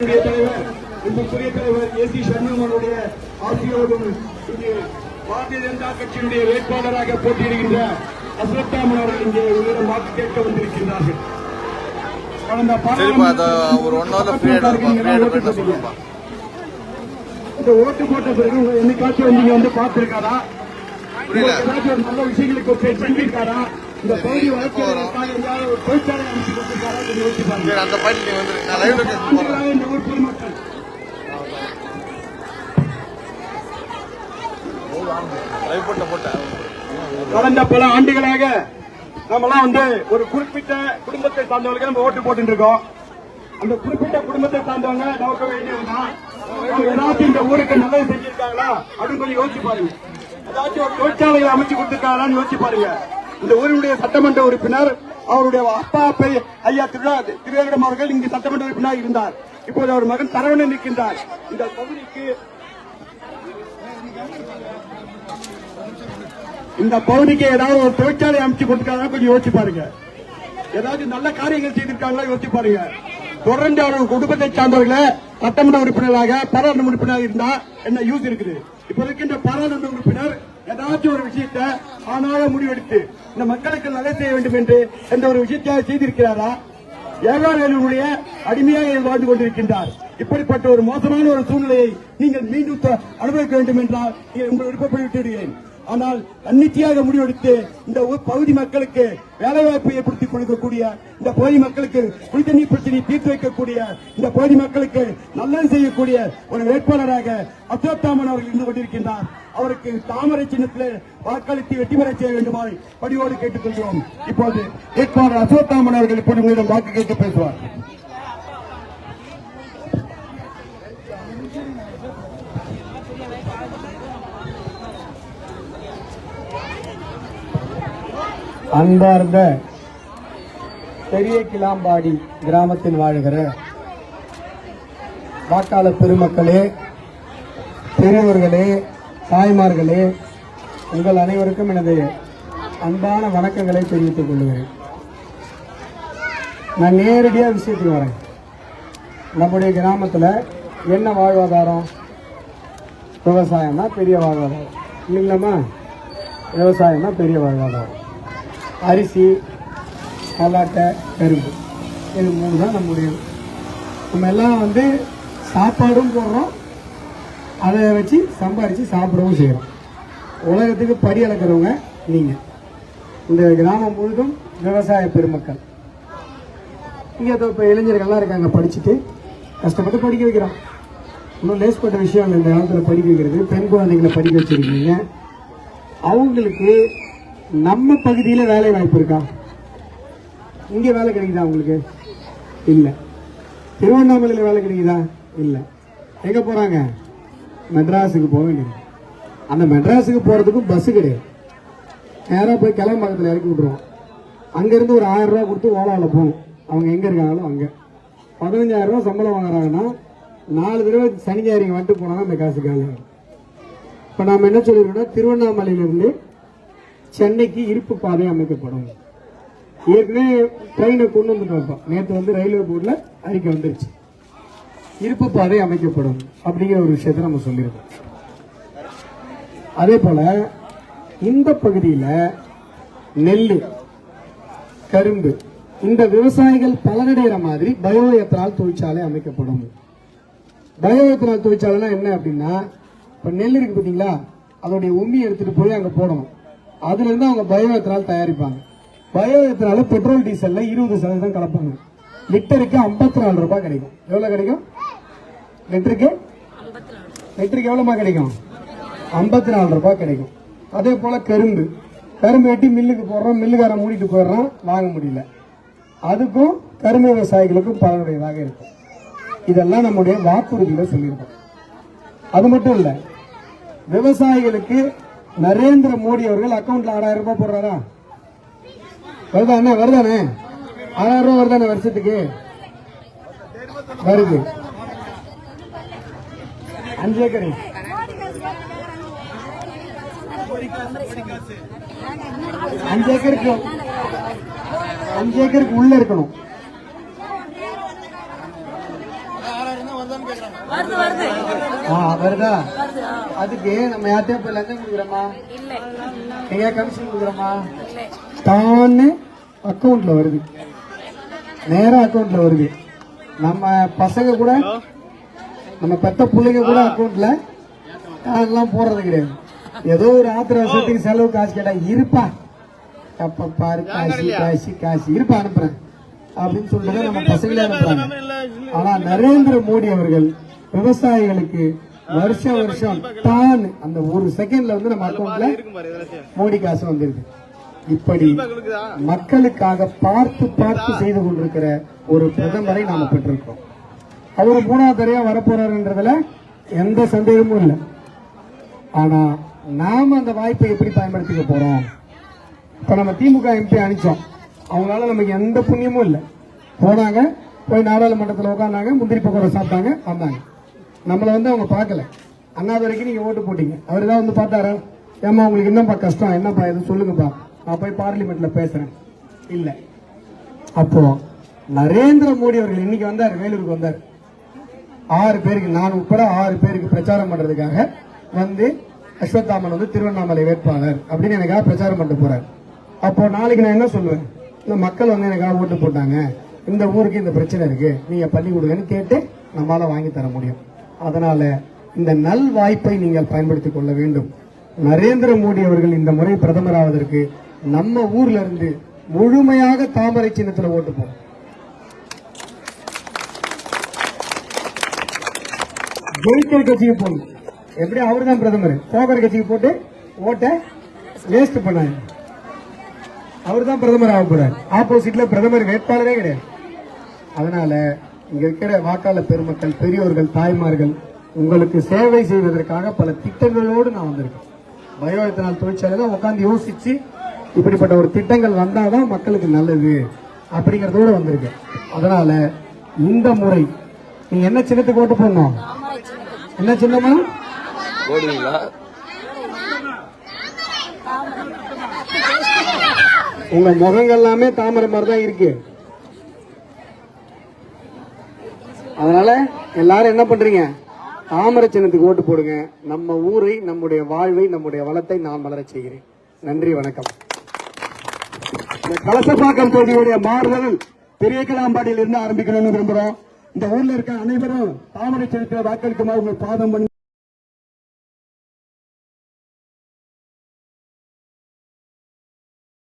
தலைவர் அன்புக்குரிய தலைவர் ஏ சி சண்முகனுடைய ஆசியோடும் இங்கு பாரதிய ஜனதா கட்சியினுடைய வேட்பாளராக போட்டியிடுகின்ற அஸ்வத்தாமன் அவர்கள் இங்கே உங்களிடம் வாக்கு கேட்க வந்திருக்கின்றார்கள். இந்த ஓட்டு போட்ட பிறகு என்னைக்காச்சும் வந்து பார்த்திருக்காரா? நல்ல விஷயங்களுக்கு செஞ்சிருக்காரா இந்த பகுதி வளர்ச்சியாக எங்கேயாவது ஒரு தொழிற்சாலை அமைச்சு கொடுத்திருக்காரா சரி அந்த பாயிண்ட் நீ வந்துரு நான் லைவ்ல இந்த ஊர் பொதுமக்கள். கடந்த பல ஆண்டுகளாக நாமெல்லாம் வந்து ஒரு குறிப்பிட்ட குடும்பத்தை சார்ந்தவர்களுக்கு நம்ம ஓட்டு போட்டு இருக்கோம் அந்த குறிப்பிட்ட குடும்பத்தை சார்ந்தவங்க நமக்கு வேண்டியதுதான் ஏதாச்சும் இந்த ஊருக்கு நல்லது செஞ்சிருக்காங்களா? அப்படின்னு கொஞ்சம் யோசிச்சு பாருங்க. ஏதாச்சும் ஒரு தொழிற்சாலைகளை அமைச்சு கொடுத்திருக்காங்களான்னு யோசிச்சு பாருங்க. இந்த ஊரினுடைய சட்டமன்ற உறுப்பினர் அவருடைய அப்பா பெரிய ஐயா திருடா திருவேங்கடம் அவர்கள் இங்கு சட்டமன்ற உறுப்பினர் இருந்தார். இப்போது அவர் மகன் சரவணன் நிற்கின்றார் இந்த பகுதிக்கு இந்த பகுதிக்கு ஏதாவது ஒரு தொழிற்சாலை அமைச்சு கொடுத்துருக்காங்க கொஞ்சம் யோசிச்சு பாருங்க. ஏதாவது நல்ல காரியங்கள் செய்திருக்காங்களா யோசிச்சு பாருங்க. தொடர்ந்து அவர்கள் குடும்பத்தை சார்ந்தவர்களை சட்டமன்ற உறுப்பினராக பாராளுமன்ற உறுப்பினராக இருந்தா என்ன யூஸ் இருக்குது. இப்ப இருக்கின்ற பாராளுமன்ற உறுப்பினர் ஏதாச்சும் ஒரு விஷயத்தை ஆனாக முடிவெடுத்து இந்த மக்களுக்கு நல்லது செய்ய வேண்டும் என்று என்ற ஒரு விஷயத்தை செய்திருக்கிறாரா? ஏகாரனுடைய அடிமையாக வாழ்ந்து கொண்டிருக்கின்றார். இப்படிப்பட்ட ஒரு மோசமான ஒரு சூழ்நிலையை நீங்கள் மீண்டும் அனுபவிக்க வேண்டும் என்றால் நீங்கள் உங்கள் விருப்பப்பட்டு விட்டுகிறேன் ஆனால் தன்னிச்சையாக முடிவெடுத்து இந்த பகுதி மக்களுக்கு வேலைவாய்ப்பு ஏற்படுத்தி கொடுக்கக்கூடிய இந்த பகுதி மக்களுக்கு குடித்தண்ணீர் பிரச்சனையை தீர்த்து வைக்கக்கூடிய இந்த பகுதி மக்களுக்கு நல்லது செய்யக்கூடிய ஒரு வேட்பாளராக அசோத்தாமன் அவர்கள் இருந்து கொண்டிருக்கின்றார். அவருக்கு தாமரை சின்னத்தில் வாக்களித்து வெற்றி பெற செய்ய வேண்டுமாறு படியோடு கேட்டுக்கொள்கிறோம். இப்போது வேட்பாளர் அசோத்தாமன் அவர்கள் இப்போது உங்களிடம் வாக்கு கேட்டு பேசுவார். அன்பார்ந்த பெரிய கிளாம்பாடி கிராமத்தில் வாழ்கிற வாக்காளர் பெருமக்களே பெரியவர்களே தாய்மார்களே உங்கள் அனைவருக்கும் எனது அன்பான வணக்கங்களை தெரிவித்துக் கொள்கிறேன். நான் நேரடியாக விஷயத்துக்கு வரேன். நம்முடைய கிராமத்தில் என்ன வாழ்வாதாரம்? விவசாயம்னா பெரிய வாழ்வாதாரம். இல்லைங்களாம்மா விவசாயம்னா பெரிய வாழ்வாதாரம். அரிசி மல்லாட்டை கரும்பு. இது மூணு தான் நம்முடைய நம்ம எல்லாம் வந்து சாப்பாடும் போடுறோம் அதை வச்சு சம்பாரித்து சாப்பிடவும் செய்கிறோம் உலகத்துக்கு படி அளக்கிறவங்க நீங்கள் இந்த கிராமம் முழுதும் விவசாய பெருமக்கள். இங்கே இப்போ இளைஞர்கள்லாம் இருக்காங்க படிச்சுட்டு கஷ்டப்பட்டு படிக்க வைக்கிறோம். இன்னும் லேஸ்பட்ட விஷயம் இல்லை இந்த காலத்தில் படிக்க வைக்கிறது. பெண் குழந்தைங்களை படிக்க வச்சிருக்கீங்க. அவங்களுக்கு நம்ம பகுதியில் வேலை வாய்ப்பு இருக்கா? இங்கே வேலை கிடைக்குதா உங்களுக்கு? இல்லை. திருவண்ணாமலையில் வேலை கிடைக்குதா? இல்லை. எங்கே போகிறாங்க மெட்ராஸுக்கு போக வேண்டியது. அந்த மெட்ராஸுக்கு போகிறதுக்கும் பஸ்ஸு கிடையாது. நேராக போய் கிளம்பாக்கத்தில் இறக்கி விட்ருவோம் அங்கேருந்து ஒரு ஆயிரம் ரூபா கொடுத்து ஓலாவில் போகணும் அவங்க எங்கே இருக்காங்களோ அங்கே. பதினஞ்சாயிரம் ரூபா சம்பளம் வாங்குறாங்கன்னா நாலு தடவை சனி ஞாயிறு வந்துட்டு போனால் அந்த காசு காலி இப்போ நாம் என்ன சொல்லியிருக்கோம்னா திருவண்ணாமலையிலிருந்து சென்னைக்கு இருப்பு பாதை அமைக்கப்படும். ஏற்கனவே ட்ரெயினை கொண்டு வந்துட்டு வைப்போம் நேற்று வந்து ரயில்வே போர்டில் அறிக்கை வந்துருச்சு. இருப்பு பாதை அமைக்கப்படும் அப்படிங்கிற ஒரு விஷயத்தை நம்ம சொல்லியிருக்கோம். அதே போல இந்த பகுதியில் நெல் கரும்பு இந்த விவசாயிகள் பலனடைகிற மாதிரி பயோ எத்தனால் தொழிற்சாலை அமைக்கப்படும். பயோ எத்தனால் தொழிற்சாலைனா என்ன அப்படின்னா இப்போ நெல் இருக்கு பார்த்தீங்களா அதோடைய உம்மி எடுத்துட்டு போய் அங்கே போடணும். அதுல இருந்து அவங்க பயோ எத்தனால் தயாரிப்பாங்க. பயோ எத்தனால பெட்ரோல் டீசல்ல இருபது சதவீதம் கலப்பாங்க. லிட்டருக்கு ஐம்பத்தி நாலு ரூபாய் கிடைக்கும். எவ்வளவு கிடைக்கும்? லிட்டருக்கு லிட்டருக்கு எவ்வளோமா கிடைக்கும்? ஐம்பத்தி நாலு ரூபாய் கிடைக்கும். அதே போல் கரும்பு. கரும்பு வெட்டி மில்லுக்கு போடுறோம் மில்லுக்காரன் மூடிட்டு போயிடுறான் வாங்க முடியல. அதுக்கும் கரும்பு விவசாயிகளுக்கும் பலனுடையதாக இருக்கும். இதெல்லாம் நம்முடைய வாக்குறுதியில் சொல்லியிருக்கோம். அது மட்டும் இல்லை விவசாயிகளுக்கு நரேந்திர மோடி அவர்கள் அக்கௌண்ட்ல ஆறாயிரம் ரூபாய் போடுறாரா? வருதானே வருதானே ஆறாயிரம் ரூபாய் வருதானே வருஷத்துக்கு? வருது. அஞ்சு ஏக்கர் அஞ்சு ஏக்கருக்கு அஞ்சு ஏக்கருக்கு உள்ள இருக்கணும் வருது வருது. ஆ வருதா? வருது ஆ. அதுக்கு நம்ம யார்கிட்டயா போய் லஞ்சம் கொடுக்குறோமா? இல்ல. எங்க கமிஷன் கொடுக்குறோமா? இல்ல. தான்னு அக்கவுண்ட்ல வருது. நேரா அக்கவுண்ட்ல வருது. நம்ம பசங்க கூட நம்ம பெத்த பிள்ளைங்க கூட அக்கவுண்ட்ல காசெல்லாம் போடுறது கிடையாது. ஏதோ ஒரு ஆத்திர வருஷத்துக்கு செலவு காசு கேட்டா இருப்பா. அப்ப பாரு காசு காசு காசு இருப்பா அனுப்புறேன். அப்படின்னு சொல்லிட்டு நம்ம பசங்களே அனுப்புறாங்க. ஆனா நரேந்திர மோடி அவர்கள் விவசாயிகளுக்கு வருஷம் வருஷம் தான் அந்த ஒரு செகண்ட்ல வந்து நம்ம அக்கவுண்ட்ல மோடி காசு வந்திருக்கு. இப்படி மக்களுக்காக பார்த்து பார்த்து செய்து கொண்டிருக்கிற ஒரு பிரதமரை நாம பெற்றிருக்கோம் அவர் மூணாவது தடையா வரப்போறாருன்றதுல எந்த சந்தேகமும் இல்லை. ஆனா நாம அந்த வாய்ப்பை எப்படி பயன்படுத்திக்க போறோம்? இப்ப நம்ம திமுக எம்பி அனுப்பிச்சோம். அவங்களால நமக்கு எந்த புண்ணியமும் இல்லை. போனாங்க போய் நாடாளுமன்றத்தில் உட்காந்தாங்க முந்திரி பக்கம் சாப்பிட்டாங்க வந்தாங்க. நம்மளை வந்து அவங்க பார்க்கல. அண்ணாதுரைக்கு நீங்க ஓட்டு போட்டீங்க. அவர் தான் வந்து பார்த்தாரா? ஏமா உங்களுக்கு என்னப்பா கஷ்டம்? என்னப்பா எதுவும் சொல்லுங்கப்பா. நான் போய் பார்லிமெண்ட்ல பேசுறேன். இல்லை. அப்போ நரேந்திர மோடி அவர்கள் இன்னைக்கு வந்தார் வேலூருக்கு வந்தார். ஆறு பேருக்கு நான் உட்பட ஆறு பேருக்கு பிரச்சாரம் பண்றதுக்காக வந்து அஸ்வத்தாமன் வந்து திருவண்ணாமலை வேட்பாளர் அப்படின்னு எனக்காக பிரச்சாரம் பண்ணிட்டு போறாரு. அப்போ நாளைக்கு நான் என்ன சொல்லுவேன்? இந்த மக்கள் வந்து எனக்காக ஓட்டு போட்டாங்க. இந்த ஊருக்கு இந்த பிரச்சனை இருக்கு. நீங்க பண்ணி கொடுங்கன்னு கேட்டு நம்மளால வாங்கி தர முடியும். அதனால இந்த நல் வாய்ப்பை நீங்கள் பயன்படுத்திக் கொள்ள வேண்டும். நரேந்திர மோடி அவர்கள் இந்த முறை பிரதமராவதற்கு நம்ம ஊர்ல இருந்து முழுமையாக தாமரை சின்னத்துல ஓட்டு போகும் ஜெயிக்கிற கட்சிக்கு போகணும் எப்படி அவர் தான் பிரதமர். போகிற கட்சிக்கு போட்டு ஓட்டை வேஸ்ட் பண்ணாங்க அவர் தான் பிரதமர் ஆக போறார். ஆப்போசிட்ல பிரதமர் வேட்பாளரே கிடையாது. அதனால இங்க இருக்கிற வாக்காளர் பெருமக்கள் பெரியோர்கள் தாய்மார்கள் உங்களுக்கு சேவை செய்வதற்காக பல திட்டங்களோடு நான் வந்திருக்கேன். பயோ எத்தனால் தொழிற்சாலையில உட்காந்து யோசிச்சு இப்படிப்பட்ட ஒரு திட்டங்கள் வந்தாதான் மக்களுக்கு நல்லது அப்படிங்கறதோட வந்திருக்கேன். அதனால இந்த முறை நீங்க என்ன சின்னத்துக்கு ஓட்டு போடணும்? என்ன சின்னமா போடுவீங்களா? உங்க முகங்கள் எல்லாமே தாமரை மாதிரி தான் இருக்கு. அதனால எல்லாரும் என்ன பண்றீங்க? தாமரை சின்னத்துக்கு ஓட்டு போடுங்க. நம்ம ஊரை நம்முடைய வாழ்வை நம்முடைய வளத்தை நான் வளரச் செய்கிறேன். நன்றி வணக்கம். இந்த கலசப்பாக்கம் தொகுதியுடைய மாறுதல் பெரிய கிளாம்பாடியில் இருந்து ஆரம்பிக்கணும்னு விரும்புறோம். இந்த ஊர்ல இருக்க அனைவரும் தாமரை செலுத்த வாக்களிக்குமாறு உங்கள் பாதம் பண்ணி